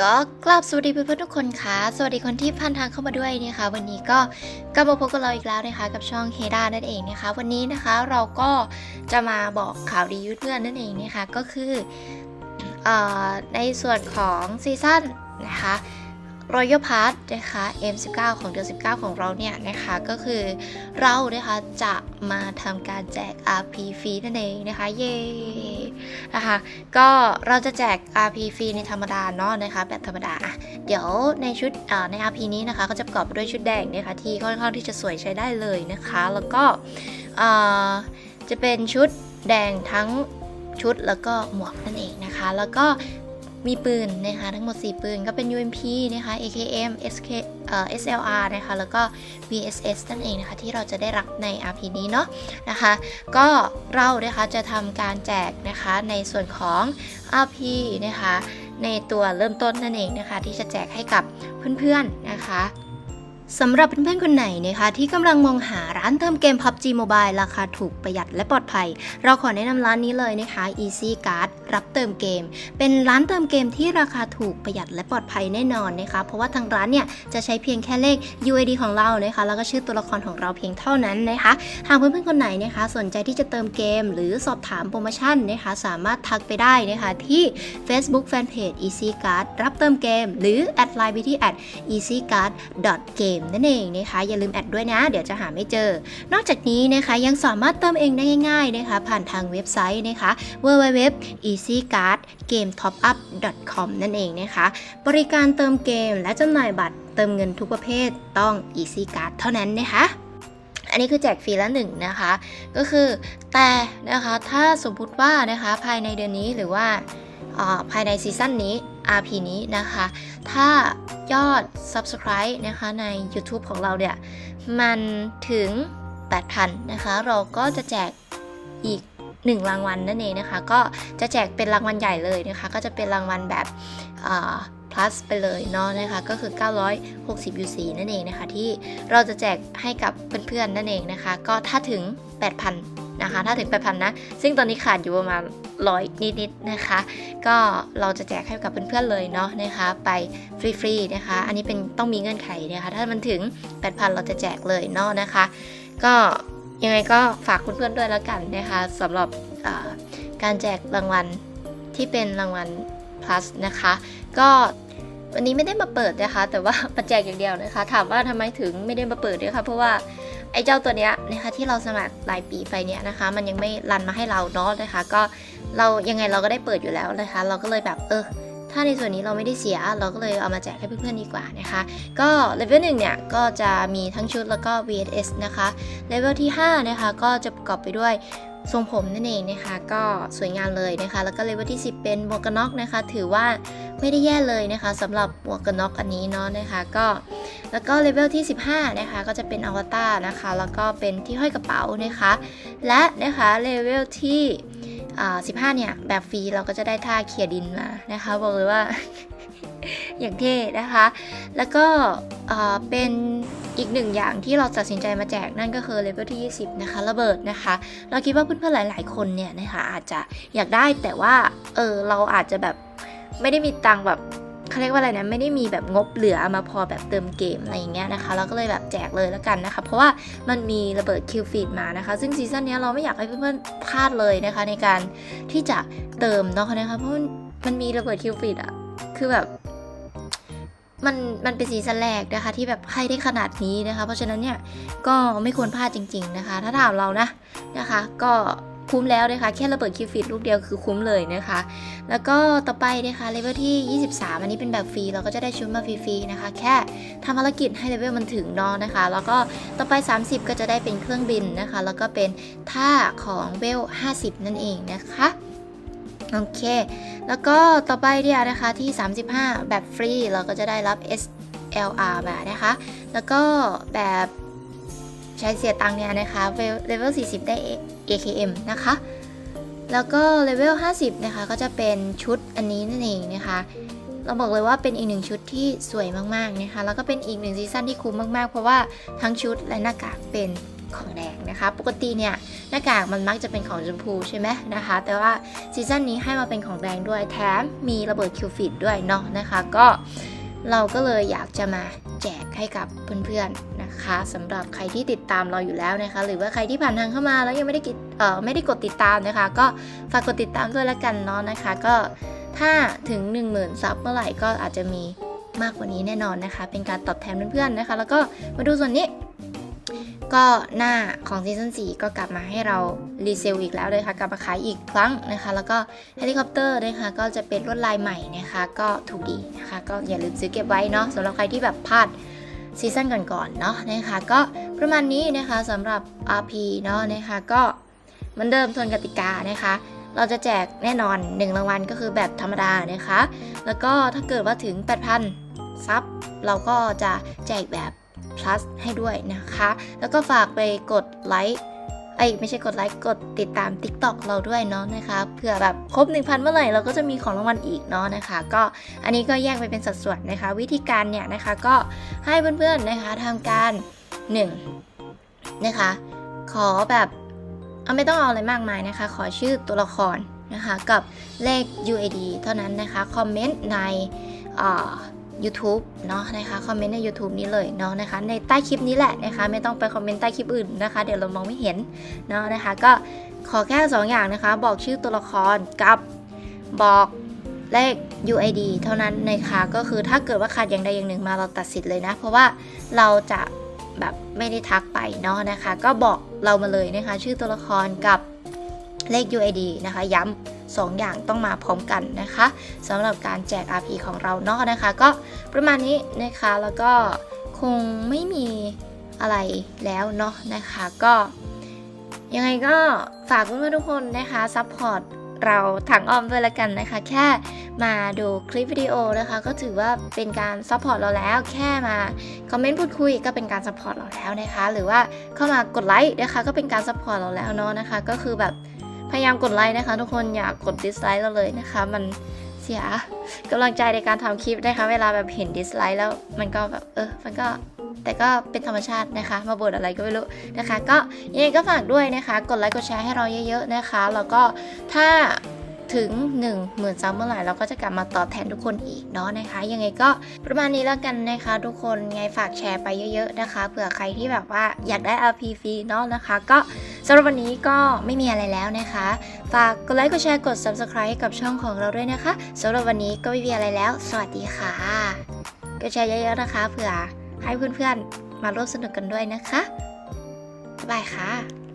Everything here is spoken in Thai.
ก็กลับสวัสดีเพื่อนๆทุกคนค่ะ สวัสดีคนที่ผ่านทางเข้ามาด้วยนะคะ วันนี้ก็กลับมาพบกับเราอีกแล้วนะคะ กับช่องเฮดานั่นเองนะคะ วันนี้นะคะเราก็จะมาบอกข่าวดียุทธเพื่อนนั่นเองนะคะ ก็คืออในส่วนของซีซั่นนะคะ Royal Pass นะคะ M19 ของเดือน 19 ของเราเนี่ยนะคะก็คือเรานะคะจะมาทำการแจก RP ฟรีนั่นเองนะคะเย้นะคะก็เราจะแจก RP ฟรีในธรรมดาเนาะนะคะแบบธรรมดาอะเดี๋ยวในชุดใน RP นี้นะคะก็จะประกอบด้วยชุดแดงนะคะที่ค่อนข้างที่จะสวยใช้ได้เลยนะคะ แล้วก็จะเป็นชุดแดงทั้งชุดแล้วก็หมวกนั่นเองนะคะ แล้วก็ มีปืนนะคะ ทั้งหมด 4 ปืน ก็เป็น UMP นะคะ AKM SK เอ่อ SLR นะคะ แล้วก็ VSS นั่นเองนะคะ ที่เราจะได้รับใน RP นี้เนาะนะคะ ก็เรานะคะจะทำการแจกนะคะในส่วนของ RP นะคะ ในตัวเริ่มต้นนั่นเองนะคะ ที่จะแจกให้กับเพื่อนๆนะคะ สำหรับเพื่อนๆคนไหนนะคะที่กำลังมองหาร้านเติมเกม PUBG Mobile ราคาถูกประหยัดและปลอดภัย เราขอแนะนำร้านนี้เลยนะคะ Easy Card รับเติมเกม เป็นร้านเติมเกมที่ราคาถูกประหยัดและปลอดภัยแน่นอนนะคะเพราะว่าทางร้านเนี่ยจะใช้เพียงแค่เลข UID ของเรานะคะแล้วก็ชื่อตัวละครของเราเพียงเท่านั้นนะคะหากเพื่อนๆคนไหนนะคะสนใจที่จะเติมเกม หรือสอบถามโปรโมชั่นนะคะสามารถทักไปได้นะคะที่ Facebook Fanpage Easy Card รับเติมเกม หรือแอดไลน์ไปที่ easycard.game game นั่นเองนะคะอย่าลืมแอดด้วยนะ เดี๋ยวจะหาไม่เจอ นอกจากนี้นะคะยังสามารถเติมเองได้ง่ายๆนะคะ ผ่านทางเว็บไซต์นะคะ www.easycardgametopup.com นั่นเองนะคะ บริการเติมเกมและจำหน่ายบัตรเติมเงินทุกประเภทต้อง Easy Card เท่านั้นนะคะอันนี้คือแจกฟรีละหนึ่งนะคะ ก็คือแต่นะคะถ้าสมมติว่านะคะภายในเดือนนี้หรือว่าภายในซีซั่นนี้ RP นี้นะคะ ถ้ายอด Subscribe นะคะใน YouTube ของเราเนี่ย มันถึง 8,000 นะคะ เราก็จะแจกอีก1รางวัลนั่นเองนะคะ ก็จะแจกเป็นรางวัลใหญ่เลยนะคะ ก็จะเป็นรางวัลแบบ plus ไปเลยเนาะนะคะ ก็คือ 960 UC นั่นเองนะคะ ที่เราจะแจกให้กับเพื่อนๆ นั่นเองนะคะ ก็ถ้าถึง 8,000 นะคะ ถ้าถึง 8,000 นะ ซึ่งตอนนี้ขาดอยู่ประมาณ ร้อยนิดๆนะคะ ก็เราจะแจกให้กับเพื่อนๆเลยเนาะนะคะ ไปฟรีๆนะคะ อันนี้เป็นต้องมีเงื่อนไขนะคะถ้ามันถึง 8,000 เราจะแจกเลยเนาะนะคะ ก็ยังไงก็ฝากเพื่อนๆด้วยแล้วกันนะคะสำหรับการแจกรางวัลที่เป็นรางวัล plus นะคะ ก็วันนี้ไม่ได้มาเปิดนะคะ แต่ว่ามาแจกอย่างเดียวนะคะ ถามว่าทำไมถึงไม่ได้มาเปิดด้วยคะเพราะว่าไอ้เจ้าตัวเนี้ยนะคะที่เราสมัครรายปีไปเนี่ยนะคะ มันยังไม่รันมาให้เราเนาะนะคะ ก็ เรายังไงเราก็ได้เปิดอยู่แล้วนะคะ เราก็เลยแบบเออถ้าในส่วนนี้เราไม่ได้เสียเราก็เลยเอามาแจกให้เพื่อนๆดีกว่านะคะ ก็เลเวลหนึ่งเนี่ย ก็จะมีทั้งชุดแล้วก็ VSS นะคะเลเวลที่ 5 นะคะ ก็จะประกอบไปด้วยทรงผมนั่นเองนะคะ ก็สวยงามเลยนะคะ แล้วก็เลเวลที่ 10 เป็นหมวกกันน็อกนะคะ ถือว่าไม่ได้แย่เลยนะคะสำหรับหมวกกันน็อกอันนี้เนาะนะคะก็แล้วก็เลเวลที่ 15 นะคะ ก็จะเป็นอวตารนะคะ แล้วก็เป็นที่ห้อยกระเป๋านะคะ และนะคะเลเวลที่ 15 เนี่ย แบบฟรีเราก็จะได้ท่าเขี่ยดินมานะคะ บอกเลยว่า อย่างเท่นะคะ แล้วก็อ่าเป็นอีกหนึ่งอย่างที่เราตัดสินใจมาแจกนั่นก็คือเลเวลที่ 20 นะคะ ระเบิดนะคะ เราคิดว่าเพื่อนๆหลาย ๆ คนเนี่ยนะคะอาจจะอยากได้แต่ว่าเออเราอาจจะแบบไม่ได้มีตังแบบ เขาเรียกว่าอะไรนะไม่ได้มีแบบงบเหลือมาพอแบบเติมเกมอะไรอย่างเงี้ยนะคะเราก็เลยแบบแจกเลยแล้วกันนะคะ เพราะว่ามันมีระเบิดคิวฟีดมานะคะ ซึ่งซีซั่นนี้เราไม่อยากให้เพื่อนๆพลาดเลยนะคะ ในการที่จะเติมเนาะนะคะเพราะมันมันมีระเบิดคิวฟีดอะคือแบบมันมันเป็นซีซั่นแรกนะคะ ที่แบบให้ได้ขนาดนี้นะคะ เพราะฉะนั้นเนี่ยก็ไม่ควรพลาดจริง ๆนะคะ ถ้าถามเรานะนะคะ ก็ คุ้มแล้วนะคะแค่ระเบิดคิวฟิตลูกเดียวคือคุ้มเลยนะคะ แล้วก็ต่อไปนะคะเลเวลที่ 23 อันนี้เป็นแบบฟรีเราก็จะได้ชุดมาฟรีๆนะคะ แค่ทำภารกิจให้เลเวลมันถึงเนอะนะคะ แล้วก็ต่อไป 30 ก็จะได้เป็นเครื่องบินนะคะ แล้วก็เป็นท่าของเวล 50 นั่นเองนะคะโอเค แล้วก็ต่อไปเนี่ยนะคะที่ 35 แบบฟรีเราก็จะได้รับ SLR มานะคะ แล้วก็แบบใช้เสียตังค์เนี่ยนะคะเลเวล40 ได้ AKM นะคะ แล้วก็เลเวล 50 นะคะ ก็จะเป็นชุดอันนี้นั่นเองนะคะ เราบอกเลยว่าเป็นอีกหนึ่งชุดที่สวยมากๆนะคะ แล้วก็เป็นอีกหนึ่งซีซั่นที่คุ้มมากๆ เพราะว่าทั้งชุดและหน้ากากเป็นของแดงนะคะ ปกติเนี่ยหน้ากากมันมักจะเป็นของชมพูใช่ไหมนะคะ แต่ว่าซีซั่นนี้ให้มาเป็นของแดงด้วยแถมมีระเบิดคิวฟิตด้วยเนาะนะคะ ก็เราก็เลยอยากจะมาแจกให้กับเพื่อนๆ นะคะสำหรับใครที่ติดตามเราอยู่แล้วนะคะ หรือว่าใครที่ผ่านทางเข้ามาแล้วยังไม่ได้กดเอ่อไม่ได้กดติดตามนะคะ ก็ฝากกดติดตามด้วยละกันเนาะนะคะ ก็ถ้าถึง 10,000ซับเมื่อไหร่ก็อาจจะมีมากกว่านี้แน่นอนนะคะ เป็นการตอบแทนเพื่อนๆนะคะ แล้วก็มาดูส่วนนี้ ก็หน้าของซีซั่น4ก็กลับมาให้เรารีเซลอีกแล้วเลยค่ะ กลับมาขายอีกครั้งนะคะ แล้วก็เฮลิคอปเตอร์นะคะ ก็จะเป็นลวดลายใหม่นะคะ ก็ถูกดีนะคะ ก็อย่าลืมซื้อเก็บไว้เนาะสำหรับใครที่แบบพลาด ซีซั่นก่อนๆเนาะนะคะก็ประมาณนี้นะคะสำหรับ RP เนาะนะคะก็เหมือนเดิมทวนกติกานะคะเราจะแจกแน่นอน 1 รางวัลก็คือแบบธรรมดานะคะ แล้วก็ถ้าเกิดว่าถึง 8,000 ซับ เราก็จะแจกแบบ plus ให้ด้วยนะคะ แล้วก็ฝากไปกดไลค์ ไอยไม่ใช่กดไลค์กดติดตาม TikTok เราด้วยเนาะนะคะเผื่อแบบครบ 1,000 เมื่อไหร่เราก็จะมีของรางวัลอีกเนาะนะคะ ก็อันนี้ก็แยกไปเป็นสัดส่วนนะคะ วิธีการเนี่ยนะคะก็ให้เพื่อนๆนะคะทำการ 1 นะคะ ขอแบบเอาไม่ต้องเอาอะไรมากมายนะคะ ขอชื่อตัวละครนะคะกับเลข UID เท่านั้นนะคะคอมเมนต์ในอ่า YouTube เนาะนะคะคอมเมนต์ใน YouTube นี้เลยเนาะนะคะในใต้คลิปนี้แหละนะคะไม่ต้องไปคอมเมนต์ใต้คลิปอื่นนะคะ เดี๋ยวเรามองไม่เห็นเนาะนะคะก็ขอแค่2อย่างนะคะ บอกชื่อตัวละครกับบอกเลข UID เท่านั้นนะคะก็คือถ้าเกิดว่าขาดอย่างใดอย่างหนึ่งมาเราตัดสิทธิ์เลยนะ เพราะว่าเราจะแบบไม่ได้ทักไปเนาะนะคะ ก็บอกเรามาเลยนะคะ ชื่อตัวละครกับเลข UID นะคะย้ำ สองอย่างต้องมาพร้อมกันนะคะสำหรับการแจก RP ของเราเนาะนะคะ ก็ประมาณนี้นะคะแล้วก็คงไม่มีอะไรแล้วเนาะนะคะก็ยังไงก็ฝากเพื่อนๆทุกคนนะคะซัพพอร์ตเราถังออมด้วยละกันนะคะ แค่มาดูคลิปวิดีโอนะคะ ก็ถือว่าเป็นการซัพพอร์ตเราแล้ว แค่มาคอมเมนต์พูดคุยก็เป็นการซัพพอร์ตเราแล้วนะคะ หรือว่าเข้ามากดไลค์นะคะ ก็เป็นการซัพพอร์ตเราแล้วเนาะนะคะ ก็คือแบบ พยายามกดไลค์นะคะ ทุกคนอย่ากกดดิสไลค์เราเลยนะคะ มันเสียกำลังใจในการทำคลิปนะคะ เวลาแบบเห็นดิสไลค์แล้วมันก็แบบเออมันก็แต่ก็เป็นธรรมชาตินะคะ มาบ่นอะไรก็ไม่รู้นะคะ ก็ยังไงก็ฝากด้วยนะคะ กดไลค์กดแชร์ให้เราเยอะ ๆนะคะ แล้วก็ถ้า ถึง 1 0,000ซับเมื่อไหร่เราก็จะกลับมาตอบแทนทุกคนอีกเนาะนะคะ ยังไงก็ประมาณนี้แล้วกันนะคะ ทุกคนไงฝากแชร์ไปเยอะๆนะคะเผื่อใครที่แบบว่าอยากได้ RP ฟรีเนาะนะคะ ก็สำหรับวันนี้ก็ไม่มีอะไรแล้วนะคะ ฝากกดไลค์กดแชร์กด subscribe กับช่องของเราด้วยนะคะสำหรับวันนี้ก็ไม่มีอะไรแล้ว สวัสดีค่ะกดแชร์เยอะๆนะคะเผื่อให้เพื่อนๆมาร่วมสนุกกันด้วยนะคะบายค่ะ